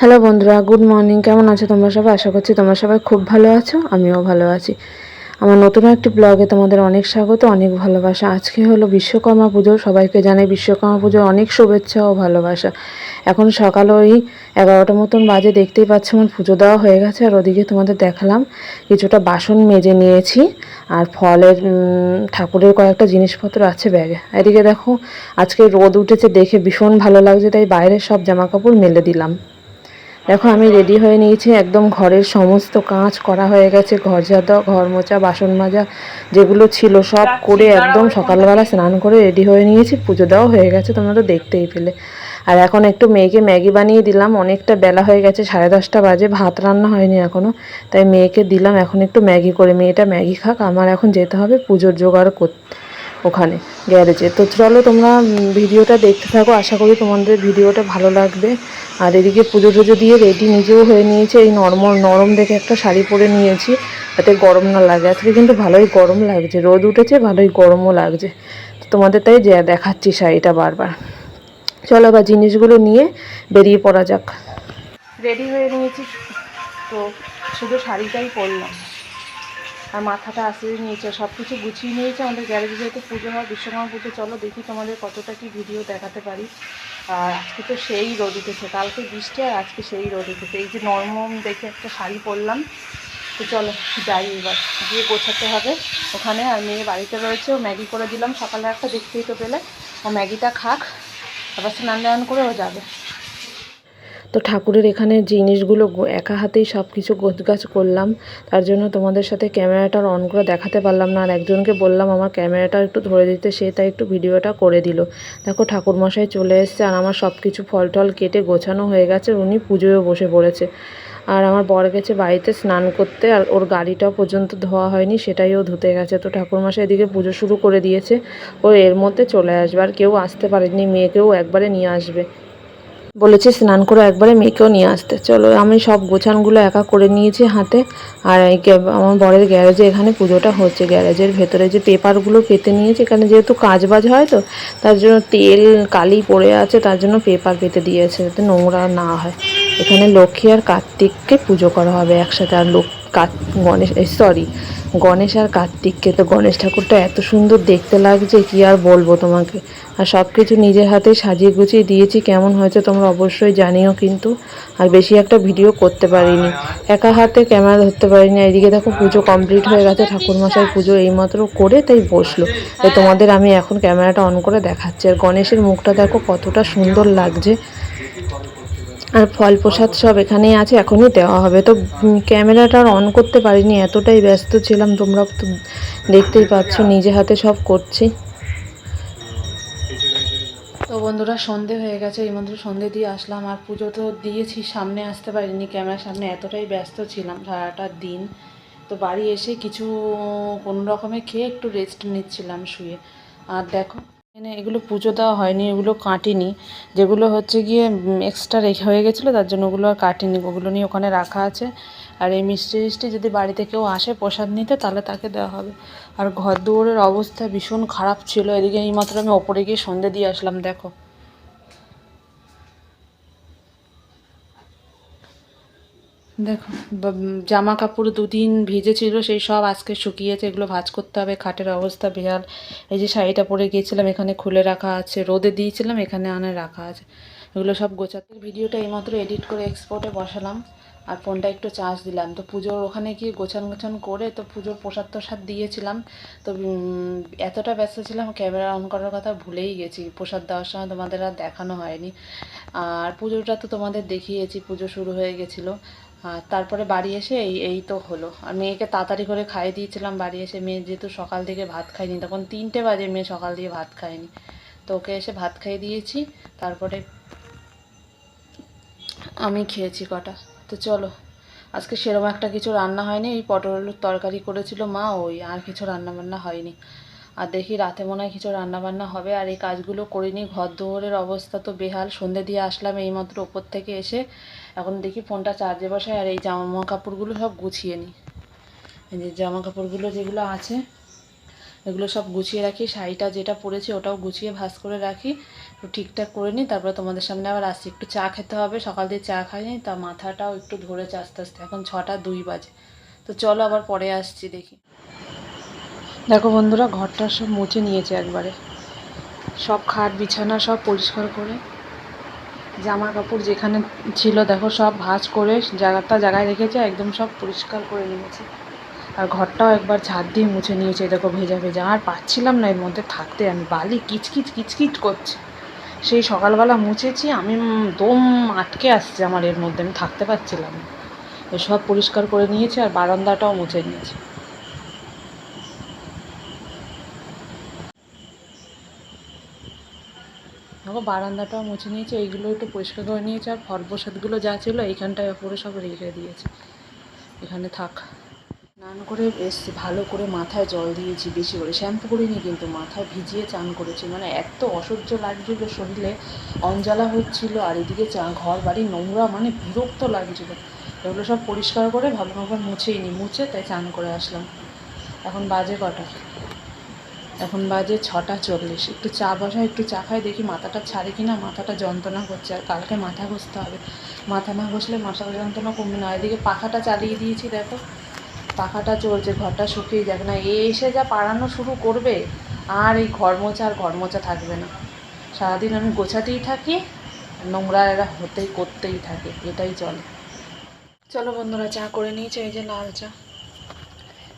Hello বন্ধুরা, good morning. কেমন আছো তোমরা সবাই? আশা করছি তোমরা সবাই খুব ভালো আছো, আমিও ভালো আছি। আমার নতুন একটি ব্লগে তোমাদের অনেক স্বাগত, অনেক ভালোবাসা। আজকে হলো বিশ্বকর্মা পুজো। সবাইকে জানাই বিশ্বকর্মা পুজোর অনেক শুভেচ্ছা ও ভালোবাসা। এখন সকাল ওই এগারোটা মতন বাজে, দেখতেই পাচ্ছ আমার পুজো দেওয়া হয়ে গেছে। আর ওদিকে তোমাদের দেখালাম, কিছুটা বাসন মেজে নিয়েছি। আর ফলের ঠাকুরের কয়েকটা জিনিসপত্র আছে ব্যাগে। এদিকে দেখো, আজকে রোদ উঠেছে দেখে ভীষণ ভালো লাগছে, তাই বাইরের সব জামা কাপড় মেলে দিলাম। দেখো আমি রেডি হয়ে নিয়েছি। একদম ঘরের সমস্ত কাজ করা হয়ে গেছে। ঘর ঝাঁটা ঘর মোছা বাসন মাজা যেগুলো ছিল সব করে একদম সকালবেলা স্নান করে রেডি হয়ে নিয়েছি। পুজো দেওয়া হয়ে গেছে তোমরা তো দেখতেই পেলে। আর এখন একটু মেয়েকে ম্যাগি বানিয়ে দিলাম। অনেকটা বেলা হয়ে গেছে সাড়ে দশটা বাজে। ভাত রান্না হয়নি এখনও তাই মেয়েকে দিলাম। এখন একটু ম্যাগি করে মেয়েটা ম্যাগি খাক। আমার এখন যেতে হবে পুজোর জোগাড় করতে ওখানে গ্যারেজে। তো চলো তোমরা ভিডিওটা দেখতে থাকো। আশা করি তোমাদের ভিডিওটা ভালো লাগবে। আর এদিকে পুজো টুজো দিয়ে রেডি নিজেও হয়ে নিয়েছে। এই নরম নরম দেখে একটা শাড়ি পরে নিয়েছি। তাতে গরম না লাগে। আজকে কিন্তু ভালোই গরম লাগছে। রোদ উঠেছে, ভালোই গরমও লাগছে। তোমাদের তাই যে দেখাচ্ছি শাড়িটা বারবার। চলো এবার জিনিসগুলো নিয়ে বেরিয়ে পড়া যাক। রেডি হয়ে নিয়েছি। তো শুধু শাড়িটাই পরলাম। আর মাথাটা আসিয়ে নিয়েছে সব কিছু গুছিয়ে নিয়েছে। আমাদের গ্যারেজে যেহেতু পুজো হয়, বিশ্বকর্মা পুজো, চলো দেখি তোমাদের কতটা কি ভিডিও দেখাতে পারি। আর আজকে তো সেই রোদ উঠেছে, কালকে বৃষ্টি আর আজকে সেই রোদ উঠেছে। এই যে নর্মম দেখে একটা শাড়ি পরলাম, তো চলো যাই এবার, গিয়ে গোছাতে হবে। ওখানে আর মেয়ে বাড়িতে রয়েছে, ও ম্যাগি করে দিলাম, সকালে একটা দেখতেই তো পেলে। ও ম্যাগিটা খাক, আবার স্নান করে ও যাবে। তো ঠাকুরের এখানে জিনিসগুলো একা হাতেই সব কিছু গোছগাছ করলাম, তার জন্য তোমাদের সাথে ক্যামেরাটা অন করে দেখাতে পারলাম না। আর একজনকে বললাম, আমার ক্যামেরাটা একটু ধরে দিতে। সে তাই একটু ভিডিওটা করে দিল। দেখো, ঠাকুরমশাই চলে এসছে আর আমার সব কিছু ফল টল কেটে গোছানো হয়ে গেছে। উনি পুজোয় বসে পড়েছে। আর আমার বর গেছে বাড়িতে স্নান করতে, আর ওর গাড়িটাও পর্যন্ত ধোয়া হয়নি, সেটাই ও ধুতে গেছে। তো ঠাকুরমশাই এদিকে পুজো শুরু করে দিয়েছে। ও এর মধ্যে চলে আসবে। আর কেউ আসতে পারেনি, মেয়েকেও একবারে নিয়ে আসবে। বলেছে, স্নান করে একবারে মেয়েকেও নিয়ে আসতে। চলো, আমি সব গোছানগুলো একা করে নিয়েছি হাতে। আর আমার বরের গ্যারেজে এখানে পুজোটা হচ্ছে। গ্যারেজের ভেতরে যে পেপারগুলো পেতে নিয়েছে, এখানে যেহেতু কাজ বাজ হয় তো, তার জন্য তেল, কালি পড়ে আছে, তার জন্য পেপার পেতে দিয়েছে, যাতে নোংরা না হয়। এখানে লক্ষ্মী আর কার্তিককে পুজো করা হবে একসাথে। আর লোক কাত, গণেশ সরি গণেশ আর কার্তিককে। তো গণেশ ঠাকুরটা এত সুন্দর দেখতে লাগছে, কি আর বলব তোমাকে? আর সব কিছু নিজের হাতে সাজিয়ে গুছিয়ে দিয়েছি, কেমন হয়েছে তোমরা অবশ্যই জানিও কিন্তু। আর বেশি একটা ভিডিও করতে পারিনি। একা হাতে ক্যামেরা ধরতে পারিনি। এদিকে দেখো পুজো কমপ্লিট হয়ে গেছে, ঠাকুরমশাই পুজো এইমাত্র করে তাই বসল। তাই তোমাদের আমি এখন ক্যামেরাটা অন করে দেখাচ্ছি। আর গণেশের মুখটা দেখো কতটা সুন্দর লাগছে। আর ফল প্রসাদ সব এখানেই আছে, এখনই দেওয়া হবে। তো ক্যামেরাটা অন করতে পারিনি, এতটাই ব্যস্ত ছিলাম, তোমরা তো দেখতেই পাচ্ছ, নিজে হাতে সব করছি। তো বন্ধুরা, সন্ধে হয়ে গেছে, এই মাত্র সন্ধে দিয়ে আসলাম, আর পুজো তো দিয়েছি, সামনে আসতে পারিনি, ক্যামেরার সামনে এতটাই ব্যস্ত ছিলাম সারাটা দিন। তো বাড়ি এসে কিছু কোনো রকমে খেয়ে একটু রেস্ট নিচ্ছিলাম শুয়ে। আর দেখো এখানে এগুলো পুজো দেওয়া হয়নি, এগুলো কাটিনি। যেগুলো হচ্ছে গিয়ে এক্সট্রা রেখে হয়ে গেছিল, তার জন্য ওগুলো আর কাটিনি। ওগুলো নিয়ে ওখানে রাখা আছে। আর এই মিষ্টি মিষ্টি যদি বাড়িতে কেউ আসে প্রসাদ নিতে, তাহলে তাকে দেওয়া হবে। আর ঘর দুয়ারের অবস্থা ভীষণ খারাপ ছিল। এদিকে এইমাত্র আমি ওপরে গিয়ে সন্ধে দিয়ে আসলাম, দেখো। দেখো জামা কাপড় দুদিন ভিজে ছিল সেই সব আজকে শুকিয়েছে, এগুলো ভাঁজ করতে হবে, খাটের অবস্থা বেহাল। এই যে শাড়িটা পরে গিয়েছিলাম, এখানে খুলে রাখা আছে, রোদে দিয়েছিলাম, এখানে আনে রাখা আছে। এগুলো সব গোছাতে ভিডিওটা এইমাত্র এডিট করে এক্সপোর্টে বসালাম, আর ফোনটা একটু চার্জ দিলাম। তো পুজোর ওখানে গিয়ে গোছান গোছান করে, তো পুজোর প্রসাদ তোসাদ দিয়েছিলাম। তো এতটা ব্যস্ত ছিলাম, ক্যামেরা অন করার কথা ভুলেই গেছি, প্রসাদ দেওয়ার সময় তোমাদের আর দেখানো হয়নি। আর পুজোটা তো তোমাদের দেখিয়েছি, পুজো শুরু হয়ে গেছিল। আর তারপরে বাড়ি এসে এই এই তো হলো। আর মেয়েকে তাড়াতাড়ি করে খাইয়ে দিয়েছিলাম বাড়ি এসে। মেয়ে যেহেতু সকাল থেকে ভাত খায়নি, তখন তিনটে বাজে মেয়ে সকাল দিয়ে ভাত খায়নি। তো ওকে এসে ভাত খাইয়ে দিয়েছি, তারপরে আমি খেয়েছি কটা। তো চলো, আজকে সেরকম একটা কিছু রান্না হয়নি। এই পটল তরকারি করেছিল মা, ওই আর কিছু রান্না বান্না হয়নি। আর দেখি রাতে মনে হয় কিছু রান্না বান্না হবে। আর এই কাজগুলো করিনি, ঘর দুয়ারের অবস্থা তো বেহাল। সন্ধে দিয়ে আসলাম এইমাত্র ওপর থেকে এসে। এখন দেখি ফোনটা চার্জে বসাই আর এই জামা কাপড়গুলো সব গুছিয়ে নিই। এই যে জামা কাপড়গুলো যেগুলো আছে, এগুলো সব গুছিয়ে রাখি। শাড়িটা যেটা পরেছি ওটাও গুছিয়ে ভাঁজ করে রাখি। একটু ঠিকঠাক করে নিই, তারপরে তোমাদের সামনে আবার আসছি। একটু চা খেতে হবে, সকাল দিয়ে চা খাই খাইনি, তা মাথাটাও একটু ধরেছে আস্তে আস্তে। এখন ছটা দুই বাজে। তো চলো আবার পরে আসছি দেখি। দেখো বন্ধুরা, ঘরটা সব মুছে নিয়েছে একবারে। সব খাট বিছানা সব পরিষ্কার করে। জামা কাপড় যেখানে ছিল, দেখো, সব ভাঁজ করে জায়গাটা জায়গায় রেখেছে, একদম সব পরিষ্কার করে নিয়েছে। আর ঘরটাও একবার ঝাড় দিয়ে মুছে নিয়েছে দেখো, ভেজা ভেজা। আর পাচ্ছিলাম না এর মধ্যে থাকতে, আমি বালি কিচকিচ কিচকিচ করছে। সেই সকালবেলা মুছেছি, আমি দম আটকে আসছে আমার এর মধ্যে, আমি থাকতে পারছিলাম না। সব পরিষ্কার করে নিয়েছে আর বারান্দাটাও মুছে নিয়েছে। দেখো, বারান্দাটাও মুছে নিয়েছে এইগুলো একটু পরিষ্কার করে নিয়েছে, আর ফল প্রসাদগুলো যা ছিল এইখানটায় ওপরে সব রেখে দিয়েছে। এখানে থাক। স্নান করে এসছি, ভালো করে মাথায় জল দিয়েছি, বেশি করে। শ্যাম্পু করিনি কিন্তু, মাথায় ভিজিয়ে চান করেছি। মানে এত অসহ্য লাগছিল শরীরে, অঞ্জলা হচ্ছিল, আর এদিকে চা, ঘর, বাড়ি, নোংরা মানে বিরক্ত লাগছিল। এগুলো সব পরিষ্কার করে ভালোভাবে মুছেই নি মুছে তাই চান করে আসলাম। এখন বাজে কটা? এখন বাজে ছটা চল্লিশ। একটু চা বসা একটু চা খাই, দেখি মাথাটা ছাড়ে কি না মাথাটা যন্ত্রণা করছে, আর কালকে মাথা ঘষতে হবে। মাথা না ঘষলে মাথা যন্ত্রণা কমবে না। এদিকে পাখাটা চালিয়ে দিয়েছি, দেখো। পাখাটা চলছে, ঘরটা শুকিয়ে যাবে না। এ এসে যা পাড়ানো শুরু করবে, আর এই ঘর মোছা আর ঘর মোছা থাকবে না। সারাদিন আমি গোছাতেই থাকি নোংরা এরা হতেই করতেই থাকে, এটাই চলে। চলো বন্ধুরা, চা করে নিয়েছে, এই যে লাল চা।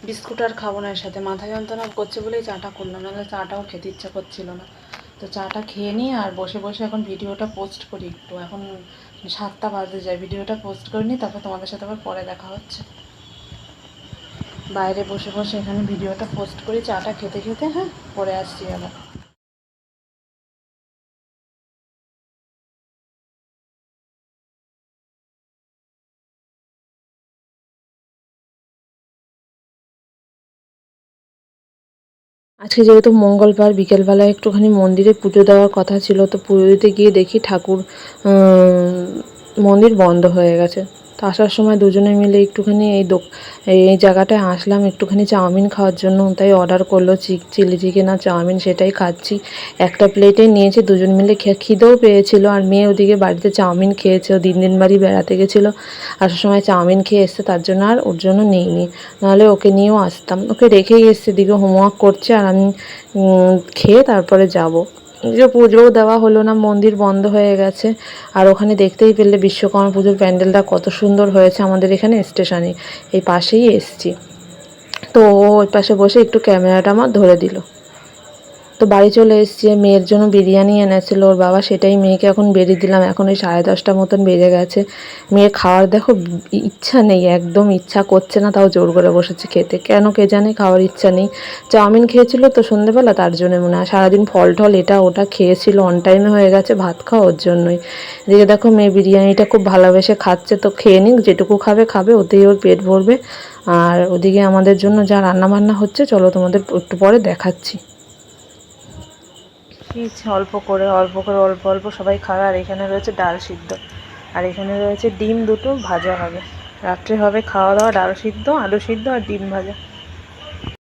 বিস্কুট আর খাব না এর সাথে। মাথা যন্ত্রণা করছে বলেই চাটা করলাম না চাটাও খেতে ইচ্ছা করছিল না। তো চাটা খেয়ে নিই আর বসে বসে এখন ভিডিওটা পোস্ট করি একটু। এখন সাতটা বাজে যায়, ভিডিওটা পোস্ট করে নিই তারপর তোমাদের সাথে আবার পরে দেখা হচ্ছে। বাইরে বসে বসে এখানে ভিডিওটা পোস্ট করি, চাটা খেতে খেতে হ্যাঁ পরে আসছি আবার। আজকে যেহেতু মঙ্গলবার বিকেলবেলায় একটুখানি মন্দিরে পুজো দেওয়ার কথা ছিল, তো পুজো দিতে গিয়ে দেখি ঠাকুর মন্দির বন্ধ হয়ে গেছে। তো আসার সময় দুজনে মিলে একটুখানি এই দোক, এই জায়গাটায় আসলাম, একটুখানি চাউমিন খাওয়ার জন্য। তাই অর্ডার করল চিলি চিকেন আর চাউমিন, সেটাই খাচ্ছি। একটা প্লেটে নিয়েছে, দুজন মিলে খিদেও পেয়েছিল। আর মেয়ে ওদিকে বাড়িতে চাউমিন খেয়েছে দিন দিন বাড়ি বেড়াতে গেছিল। আসার সময় চাউমিন খেয়ে এসছে, তার জন্য আর ওর জন্য নিইনি। নাহলে ওকে নিয়েও আসতাম। ওকে রেখেই এসছে দিকে হোমওয়ার্ক করছে, আর আমি খেয়ে তারপরে যাব। যে পুজোও দেওয়া হলো না, মন্দির বন্ধ হয়ে গেছে। আর ওখানে দেখতেই পেলে বিশ্বকর্মা পুজোর প্যান্ডেলটা কত সুন্দর হয়েছে আমাদের এখানে স্টেশনে। এই পাশেই এসছি। তো ওই পাশে বসে একটু ক্যামেরাটা আমার ধরে দিল। তো বাড়ি চলে এসেছি মেয়ের জন্য বিরিয়ানি এনেছিল। ওর বাবা সেটাই মেয়েকে এখন বেরিয়ে দিলাম। এখন ওই সাড়ে দশটা মতন বেজে গেছে। মেয়ে খাওয়ার দেখো, ইচ্ছা নেই, একদম ইচ্ছা করছে না, তাও জোর করে বসেছে খেতে। কেন কে জানে, খাওয়ার ইচ্ছা নেই। চাউমিন খেয়েছিল তো সন্ধেবেলা, তার জন্য মনে হয়। সারাদিন ফল টল এটা ওটা খেয়েছিল অন টাইমে হয়ে গেছে, ভাত খাওয়া ওর জন্যই। এদিকে দেখো, মেয়ে বিরিয়ানিটা খুব ভালোবেসে খাচ্ছে, তো খেয়ে নিক, যেটুকু খাবে খাবে, ওতেই ওর পেট ভরবে। আর ওদিকে আমাদের জন্য যা রান্না বান্না হচ্ছে, চলো তোমাদের একটু পরে দেখাচ্ছি। কি অল্প করে অল্প করে, অল্প অল্প সবাই খাবে। আর এখানে রয়েছে ডাল সিদ্ধ। আর এখানে রয়েছে ডিম দুটো ভাজা হবে। রাত্রে হবে খাওয়া দাওয়া, ডাল সিদ্ধ, আলু সিদ্ধ আর ডিম ভাজা।